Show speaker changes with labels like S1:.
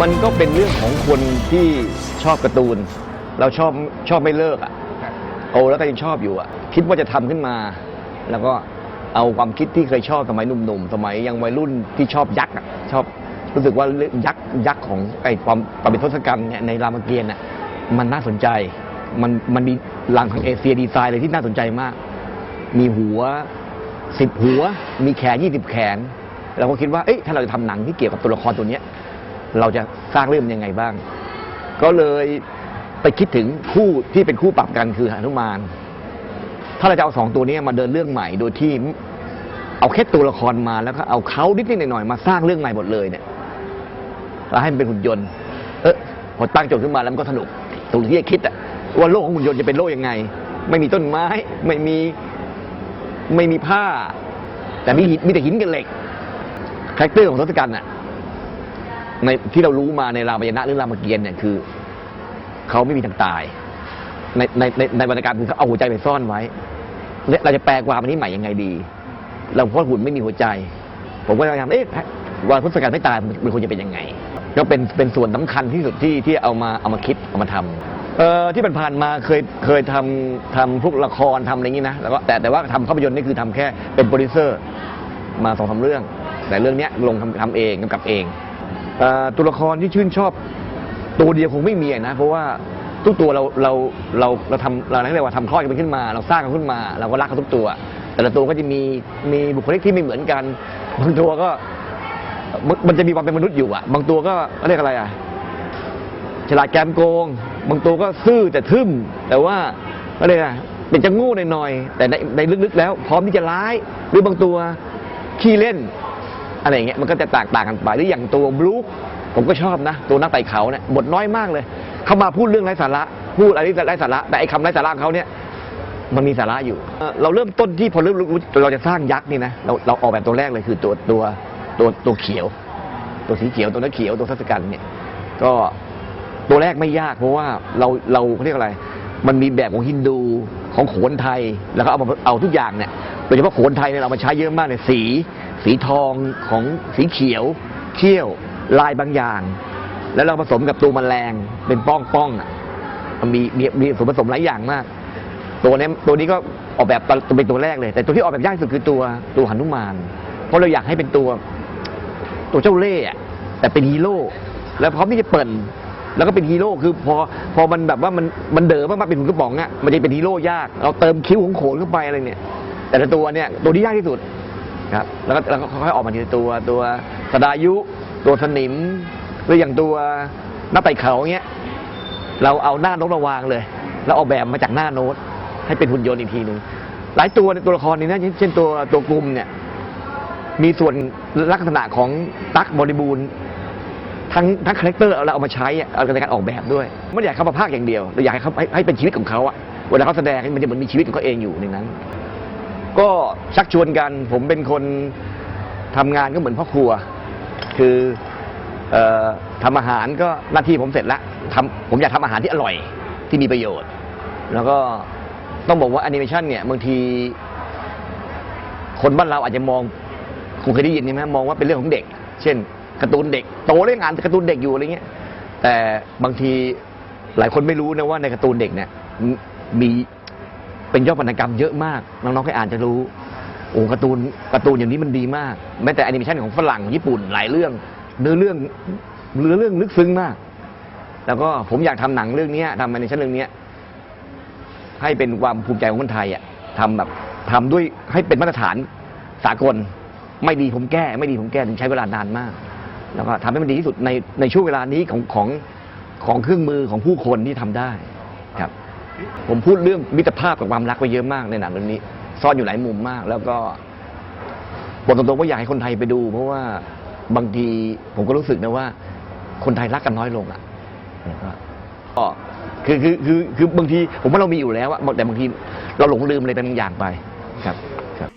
S1: มันก็เป็นเรื่องของคนที่ชอบการ์ตูน เราชอบชอบไม่เลิกอะโตแล้วก็ยังชอบอยู่อะ คิดว่าจะทำขึ้นมา แล้วก็เอาความคิดที่เคยชอบสมัยหนุ่มๆ สมัยยังวัยรุ่นที่ชอบยักษ์อะชอบรู้สึกว่าเรื่องยักษ์ยักษ์ของไอ้ความความเป็นทศกัณฐ์เนี่ยในรามเกียรติ์น่ะมันน่าสนใจ มันมันมีหลังทางเอเชียดีไซน์เลยที่น่าสนใจมาก มีหัวสิบหัว มีแขนยี่สิบแขนเราก็คิดว่าเอ๊ะถ้าเราจะทำหนังที่เกี่ยวกับตัวละครตัวเนี้ย เราจะสร้างเรื่องยังไงบ้าง ก็เลยไปคิดถึงคู่ที่เป็นคู่ปรับกันคือหนุมาน ถ้าเราจะเอาสองตัวนี้มาเดินเรื่องใหม่โดยที่เอาแค่ตัวละครมาแล้วก็เอาเขานิดๆหน่อยๆมาสร้างเรื่องใหม่หมดเลยเนี่ยแล้วให้มันเป็นหุ่นยนต์ เออพอตั้งโจทย์ขึ้นมาแล้วมันก็สนุกตรงที่จะคิดอะว่าโลกของหุ่นยนต์จะเป็นโลกยังไง ไม่มีต้นไม้ ไม่มีไม่มีผ้า แต่มีหินมีแต่หินกับเหล็กคาแรคเตอร์ของทศกัณฐ์อะ ในที่เรารู้มาในรามายณะหรือรามเกียรติเนี่ยคือเขาไม่มีทางตาย ในในในในวรรณกรรมคือเขาเอาหัวใจไปซ่อนไว้เราจะแปลความอันนี้ใหม่ยังไงดีเราเพราะหุ่นไม่มีหัวใจ ผมก็พยายามเอ๊ะว่าทศกัณฐ์ไม่ตายมันควรจะเป็นยังไง ก็เป็นเป็นส่วนสำคัญที่สุดที่ที่เอามาเอามาคิดเอามาทำเอ่อที่ผ่านมาเคยเคยทำทำพวกละครทำอะไรอย่างนี้นะแล้วก็แต่แต่ว่าทำภาพยนตร์นี่คือทำแค่เป็นโปรดิวเซอร์มาสองสาเรื่อง แต่เรื่องเนี้ยลงทำทำเองกำกับเอง ตัวละครที่ชื่นชอบตัวเดียวคงไม่มีนะ เพราะว่าทุกตัวเราเราเราเราทำเราเรียกว่าทำคลอดกันขึ้นมา เราสร้างกันขึ้นมา เราก็รักกันทุกตัว แต่ละตัวก็จะมีมีบุคลิกที่ไม่เหมือนกัน บางตัวก็มันจะมีความเป็นมนุษย์อยู่อะบางตัวก็เรียกอะไรอะฉลาดแกมโกง บางตัวก็ซื่อแต่ทึ่ม แต่ว่าอะไรอะเป็นจะงู้หน่อยๆแต่ในในลึกๆแล้ว พร้อมที่จะร้าย หรือบางตัวขี้เล่น อะไรอย่างเงี้ยมันก็จะแตกต่างกันไปหรืออย่างตัวบลูคผมก็ชอบนะ ตัวนักไต่เขาเนี่ยบทน้อยมากเลย เขามาพูดเรื่องไร้สาระ พูดอะไรที่ไร้สาระ แต่ไอ้คำไร้สาระของเขาเนี่ยมันมีสาระอยู่ เราเริ่มต้นที่พอเริ่มรู้เราจะสร้างยักษ์นี่นะเราเราออกแบบตัวแรกเลยคือตัวตัวตัวตัวเขียว ตัวสีเขียวตัวนักเขียวตัวทัศกัณฐ์เนี่ยก็ตัวแรกไม่ยากเพราะว่าเราเราเขาเรียกอะไร มันมีแบบของฮินดูของโขนไทย แล้วก็เอามาเอาทุกอย่างเนี่ยโดยเฉพาะโขนไทยเนี่ยเรามาใช้เยอะมากเลยสี สีทองของสีเขียว เขี้ยว ลายบางอย่าง แล้วเราผสมกับตัวแมลงเป็นป้องป้องอะมันมีมีมีส่วนผสมหลายอย่างมาก ตัวนี้ตัวนี้ก็ออกแบบเป็นตัวแรกเลย แต่ตัวที่ออกแบบยากที่สุดคือตัวตัวหนุมาน เพราะเราอยากให้เป็นตัว ตัวเจ้าเล่ห์แต่เป็นฮีโร่แล้วพร้อมที่จะเปิดแล้วก็เป็นฮีโร่คือพอพอมันแบบว่ามันมันเด๋อมากๆเป็นหุ่นกระป๋องอะมันจะเป็นฮีโร่ยาก เราเติมคิ้วของโขนเข้าไปอะไรเนี่ย แต่ละตัวเนี่ยตัวที่ยากที่สุด ครับแล้วก็แล้วก็ค่อยๆออกมาทีละตัวตัวสดายุ ตัวสนิมหรืออย่างตัวหน้าไต่เขาเงี้ยเราเอาหน้าโน้ตมาวางเลย แล้วออกแบบมาจากหน้าโน้ต ให้เป็นหุ่นยนต์อีกทีหนึ่งหลายตัวในตัวละครนี้นะเช่นตัวตัวกลุ่มเนี่ย มีส่วนลักษณะของตั๊กบริบูรณ์ทั้งทั้งคาแรคเตอร์เราเอามาใช้อะเอาในการออกแบบด้วยไม่อยากให้เขามาภาคอย่างเดียวเราอยากให้เขาให้ให้เป็นชีวิตของเขาอะเวลาเขาแสดงมันจะเหมือนมีชีวิตของเขาเองอยู่ในนั้น ก็ ชักชวนกัน ผมเป็นคนทำงานก็เหมือนพ่อครัว คือออทำอาหารก็หน้าที่ผมเสร็จแล้วทำผมอยากทำอาหารที่อร่อยที่มีประโยชน์ แล้วก็ต้องบอกว่าแอนิเมชันเนี่ยบางที คนบ้านเราอาจจะมองคงเคยได้ยินใช่ไหมมองว่าเป็นเรื่องของเด็ก เช่นการ์ตูนเด็กโตเล่นงานการ์ตูนเด็กอยู่อะไรเงี้ย แต่บางทีหลายคนไม่รู้นะว่าในการ์ตูนเด็กเนี่ยมีเป็นยอดวรรณกรรมเยอะมาก น้องๆให้อ่านจะรู้ โอ้การ์ตูนการ์ตูนอย่างนี้มันดีมาก แม้แต่แอนิเมชันของฝรั่งญี่ปุ่นหลายเรื่อง เนื้อเรื่องเนื้อเรื่องลึกซึ้งมาก แล้วก็ผมอยากทำหนังเรื่องเนี้ยทำแอนิเมชันเรื่องเนี้ยให้เป็นความภูมิใจของคนไทยอะทำแบบทำด้วยให้เป็นมาตรฐานสากล ไม่ดีผมแก้ ไม่ดีผมแก้ถึงใช้เวลานานมาก แล้วก็ทำให้มันดีที่สุดในในช่วงเวลานี้ของของของเครื่องมือของผู้คนที่ทำได้ครับ ผมพูดเรื่องมิตรภาพกับความรักไปเยอะมากในหนังเรื่องนี้ ซ่อนอยู่หลายมุมมาก แล้วก็บอกตรงๆว่าอยากให้คนไทยไปดู เพราะว่าบางทีผมก็รู้สึกนะว่า คนไทยรักกันน้อยลงอะก็คือคือคือคือบางทีผมว่าเรามีอยู่แล้วอะแต่บางทีเราหลงลืมอะไรบางอย่างไปครับครับ